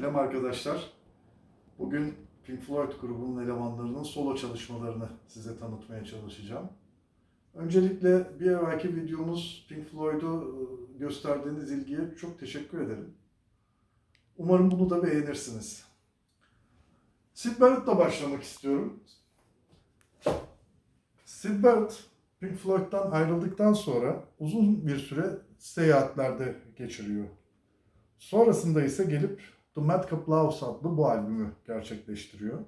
Selam arkadaşlar. Bugün Pink Floyd grubunun elemanlarının solo çalışmalarını size tanıtmaya çalışacağım. Öncelikle bir evvelki videomuz Pink Floyd'u e, gösterdiğiniz ilgiye çok teşekkür ederim. Umarım bunu da beğenirsiniz. Sid Barrett'la başlamak istiyorum. Sid Barrett, Pink Floyd'dan ayrıldıktan sonra uzun bir süre seyahatlerde geçiriyor. Sonrasında ise gelip The Madcap Loves adlı bu albümü gerçekleştiriyor.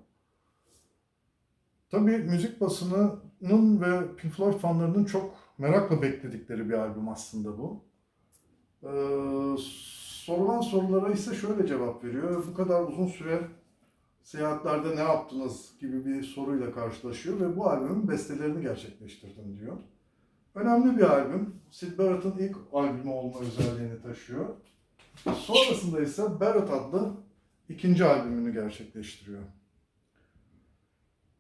Tabii müzik basınının ve Pink Floyd fanlarının çok merakla bekledikleri bir albüm aslında bu. Ee, sorulan sorulara ise şöyle cevap veriyor. Bu kadar uzun süre seyahatlerde ne yaptınız gibi bir soruyla karşılaşıyor ve bu albümün bestelerini gerçekleştirdim diyor. Önemli bir albüm. Sid Barrett'ın ilk albümü olma özelliğini taşıyor. Sonrasında ise Barrett adlı ikinci albümünü gerçekleştiriyor.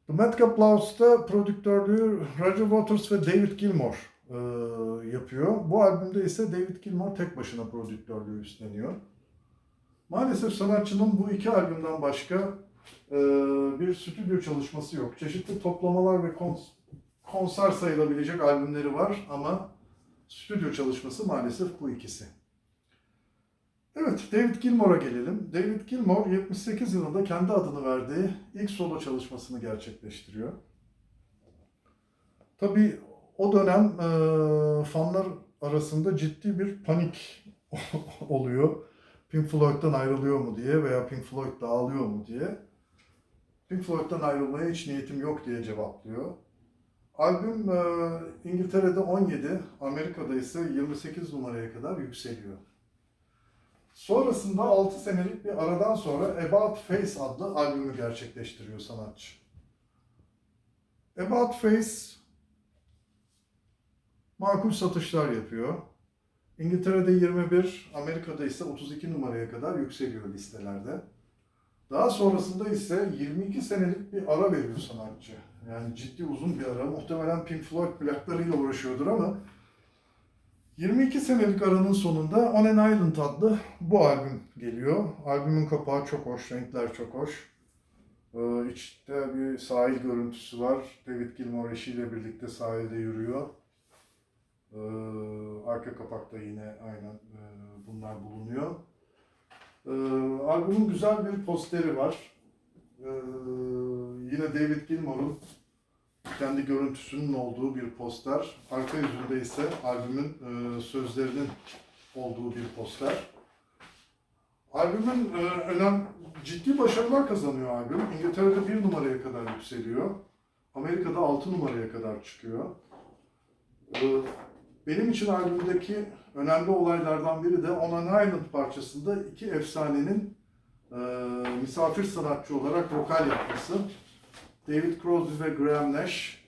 The Madcap Loves'ta prodüktörlüğü Roger Waters ve David Gilmour e, yapıyor. Bu albümde ise David Gilmour tek başına prodüktörlüğü üstleniyor. Maalesef sanatçının bu iki albümden başka e, bir stüdyo çalışması yok. Çeşitli toplamalar ve kons- konser sayılabilecek albümleri var ama stüdyo çalışması maalesef bu ikisi. Evet, David Gilmour'a gelelim. David Gilmour 78 yılında kendi adını verdiği ilk solo çalışmasını gerçekleştiriyor. Tabii o dönem e, fanlar arasında ciddi bir panik oluyor. Pink Floyd'dan ayrılıyor mu diye veya Pink Floyd dağılıyor mu diye. Pink Floyd'dan ayrılmaya hiç niyetim yok diye cevaplıyor. Albüm e, İngiltere'de 17, Amerika'da ise 28 numaraya kadar yükseliyor. Sonrasında 6 senelik bir aradan sonra About Face adlı albümü gerçekleştiriyor sanatçı. About Face makul satışlar yapıyor. İngiltere'de 21, Amerika'da ise 32 numaraya kadar yükseliyor listelerde. Daha sonrasında ise 22 senelik bir ara veriyor sanatçı. Yani ciddi uzun bir ara. Muhtemelen Pink Floyd plaklarıyla uğraşıyordur ama 22 senelik aranın sonunda On an Island adlı bu albüm geliyor. Albümün kapağı çok hoş, renkler çok hoş. Ee, içte bir sahil görüntüsü var. David Gilmour eşiyle birlikte sahilde yürüyor. Ee, arka kapakta yine aynen e, bunlar bulunuyor. Ee, albümün güzel bir posteri var. Ee, yine David Gilmour'un kendi görüntüsünün olduğu bir poster. Arka yüzünde ise albümün e, sözlerinin olduğu bir poster. Albümün e, önem ciddi başarılar kazanıyor albüm. İngiltere'de bir numaraya kadar yükseliyor. Amerika'da 6 numaraya kadar çıkıyor. E, benim için albümdeki önemli olaylardan biri de On an Island parçasında iki efsanenin e, misafir sanatçı olarak vokal yapması. David Crosby ve Graham Nash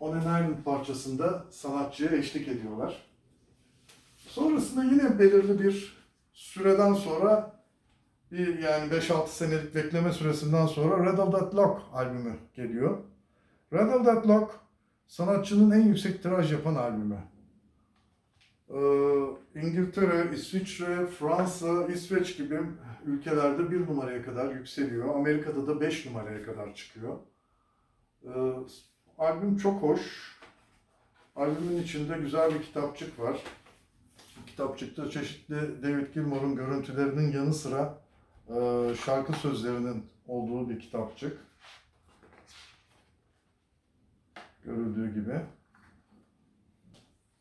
On an Island parçasında sanatçıya eşlik ediyorlar. Sonrasında yine belirli bir süreden sonra bir yani 5-6 senelik bekleme süresinden sonra Red of That Lock albümü geliyor. Red of That Lock sanatçının en yüksek tiraj yapan albümü. Ee, İngiltere, İsviçre, Fransa, İsveç gibi ülkelerde bir numaraya kadar yükseliyor. Amerika'da da 5 numaraya kadar çıkıyor. Ee, albüm çok hoş. Albümün içinde güzel bir kitapçık var. Kitapçıkta çeşitli David Gilmour'un görüntülerinin yanı sıra e, şarkı sözlerinin olduğu bir kitapçık. Görüldüğü gibi.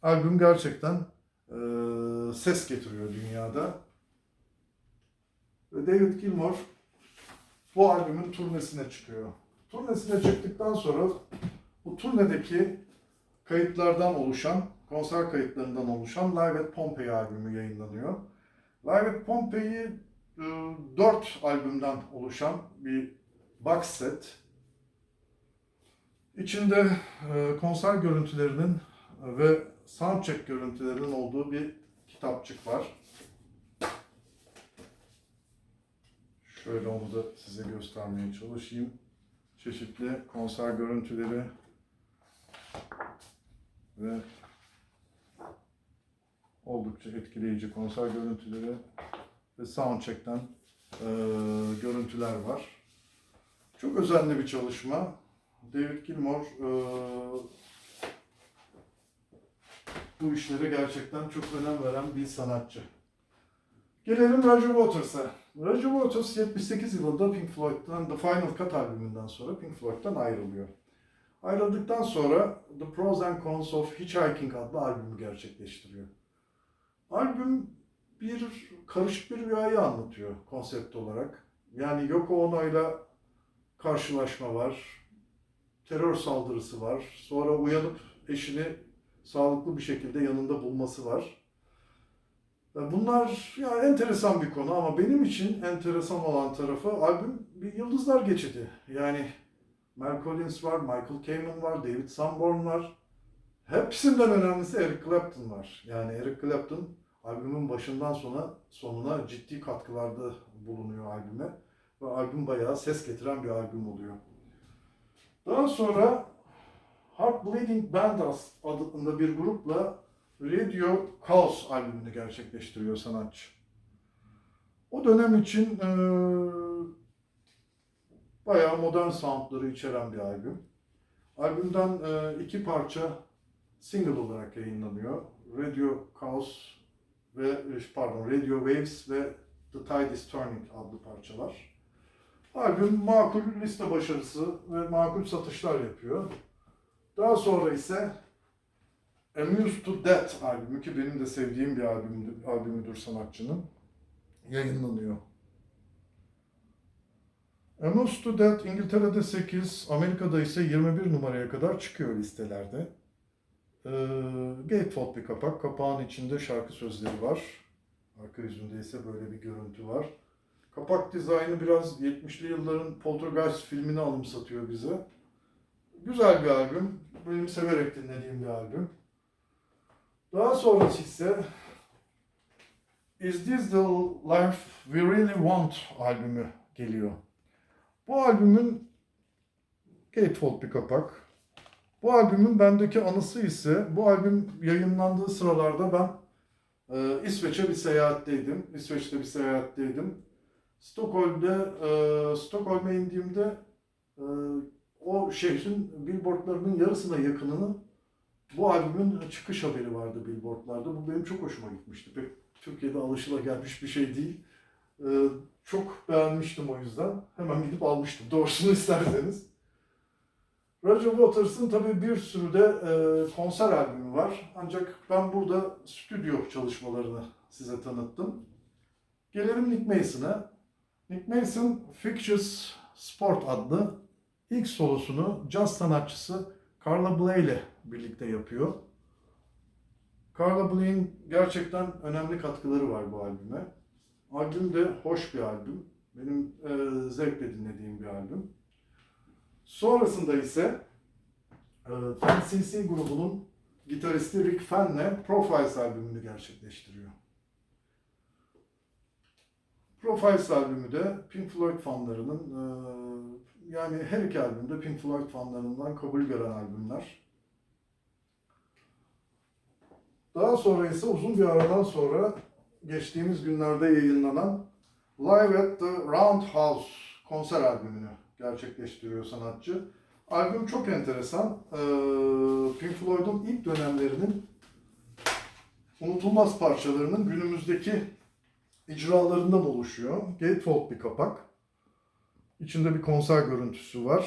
Albüm gerçekten e, ses getiriyor dünyada. Ve David Gilmour bu albümün turnesine çıkıyor. Turnesine çıktıktan sonra bu turnedeki kayıtlardan oluşan, konser kayıtlarından oluşan Live at Pompeii albümü yayınlanıyor. Live at Pompeii 4 albümden oluşan bir box set. İçinde e, konser görüntülerinin ve soundcheck görüntülerinin olduğu bir kitapçık var. Şöyle onu da size göstermeye çalışayım. Çeşitli konser görüntüleri ve oldukça etkileyici konser görüntüleri ve soundcheck'ten eee görüntüler var. Çok özenli bir çalışma. David Gilmour e, bu işlere gerçekten çok önem veren bir sanatçı. Gelelim Roger Waters'a. Roger Waters 78 yılında Pink Floyd'dan The Final Cut albümünden sonra Pink Floyd'dan ayrılıyor. Ayrıldıktan sonra The Pros and Cons of Hitchhiking adlı albümü gerçekleştiriyor. Albüm bir karışık bir rüyayı anlatıyor konsept olarak. Yani Yoko Ono'yla karşılaşma var, terör saldırısı var, sonra uyanıp eşini sağlıklı bir şekilde yanında bulması var. Bunlar ya enteresan bir konu ama benim için enteresan olan tarafı albüm bir yıldızlar geçidi. Yani Mel Collins var, Michael Kamen var, David Sanborn var. Hepsinden önemlisi Eric Clapton var. Yani Eric Clapton albümün başından sona sonuna ciddi katkılarda bulunuyor albüme ve albüm bayağı ses getiren bir albüm oluyor. Daha sonra Heart Bleeding Band adında bir grupla Radio Chaos albümünü gerçekleştiriyor sanatçı. O dönem için e, bayağı modern soundları içeren bir albüm. Albümden e, iki parça single olarak yayınlanıyor. Radio Chaos ve pardon Radio Waves ve The Tide is Turning adlı parçalar. Albüm makul liste başarısı ve makul satışlar yapıyor. Daha sonra ise Amused to Death albümü ki benim de sevdiğim bir albümdür, albümüdür sanatçının yayınlanıyor. Amused to Death İngiltere'de 8, Amerika'da ise 21 numaraya kadar çıkıyor listelerde. Ee, gatefold bir kapak. Kapağın içinde şarkı sözleri var. Arka yüzünde ise böyle bir görüntü var. Kapak dizaynı biraz 70'li yılların Poltergeist filmini anımsatıyor bize. Güzel bir albüm. Benim severek dinlediğim bir albüm. Daha sonrası ise Is This The Life We Really Want albümü geliyor. Bu albümün gatefold bir kapak. Bu albümün bendeki anısı ise bu albüm yayınlandığı sıralarda ben e, İsveç'e bir seyahatteydim. İsveç'te bir seyahatteydim. Stockholm'de e, Stockholm'e indiğimde e, o şehrin billboardlarının yarısına yakınını bu albümün çıkış haberi vardı billboardlarda. Bu benim çok hoşuma gitmişti. Pek Türkiye'de alışılagelmiş bir şey değil. Ee, çok beğenmiştim o yüzden. Hemen gidip almıştım doğrusunu isterseniz. Roger Waters'ın tabii bir sürü de e, konser albümü var. Ancak ben burada stüdyo çalışmalarını size tanıttım. Gelelim Nick Mason'a. Nick Mason, Fictitious Sport adlı ilk solosunu caz sanatçısı Carla Bley ile birlikte yapıyor. Carla Bley'in gerçekten önemli katkıları var bu albüme. Albüm de hoş bir albüm. Benim e, zevkle dinlediğim bir albüm. Sonrasında ise e, 10cc grubunun gitaristi Rick Fenn'le Profiles albümünü gerçekleştiriyor. Profiles albümü de Pink Floyd fanlarının e, yani her iki albümde Pink Floyd fanlarından kabul gören albümler. Daha sonra ise uzun bir aradan sonra geçtiğimiz günlerde yayınlanan Live at the Roundhouse konser albümünü gerçekleştiriyor sanatçı. Albüm çok enteresan. Ee, Pink Floyd'un ilk dönemlerinin unutulmaz parçalarının günümüzdeki icralarından oluşuyor. Gatefold bir kapak. İçinde bir konser görüntüsü var.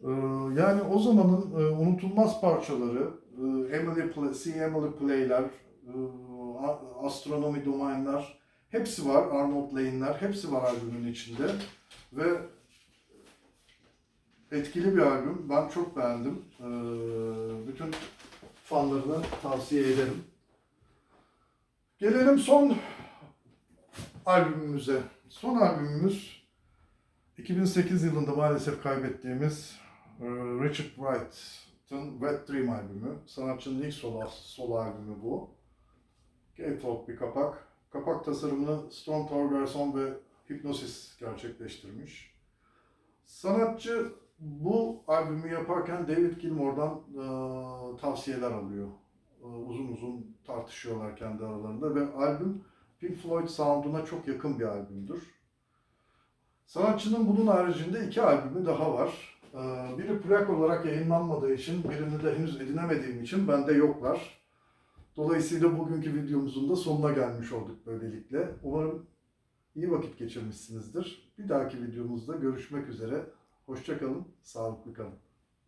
Ee, yani o zamanın e, unutulmaz parçaları, e, Emily Play, See Emily Play'ler, e, Astronomy Domain'ler hepsi var. Arnold Lane'ler hepsi var albümün içinde. Ve etkili bir albüm. Ben çok beğendim. Ee, bütün fanlarına tavsiye ederim. Gelelim son albümümüze. Son albümümüz 2008 yılında maalesef kaybettiğimiz e, Richard Wright'ın Wet Dream albümü. Sanatçının ilk solo, solo albümü bu. Gatefold bir kapak. Kapak tasarımını Stone Torgerson ve Hypnosis gerçekleştirmiş. Sanatçı bu albümü yaparken David Gilmour'dan e, tavsiyeler alıyor. E, uzun uzun tartışıyorlar kendi aralarında ve albüm Pink Floyd sound'una çok yakın bir albümdür. Sanatçının bunun haricinde iki albümü daha var. Ee, Biri plak olarak yayınlanmadığı için, birini de henüz edinemediğim için bende yoklar. Dolayısıyla bugünkü videomuzun da sonuna gelmiş olduk böylelikle. Umarım iyi vakit geçirmişsinizdir. Bir dahaki videomuzda görüşmek üzere. Hoşçakalın, sağlıklı kalın.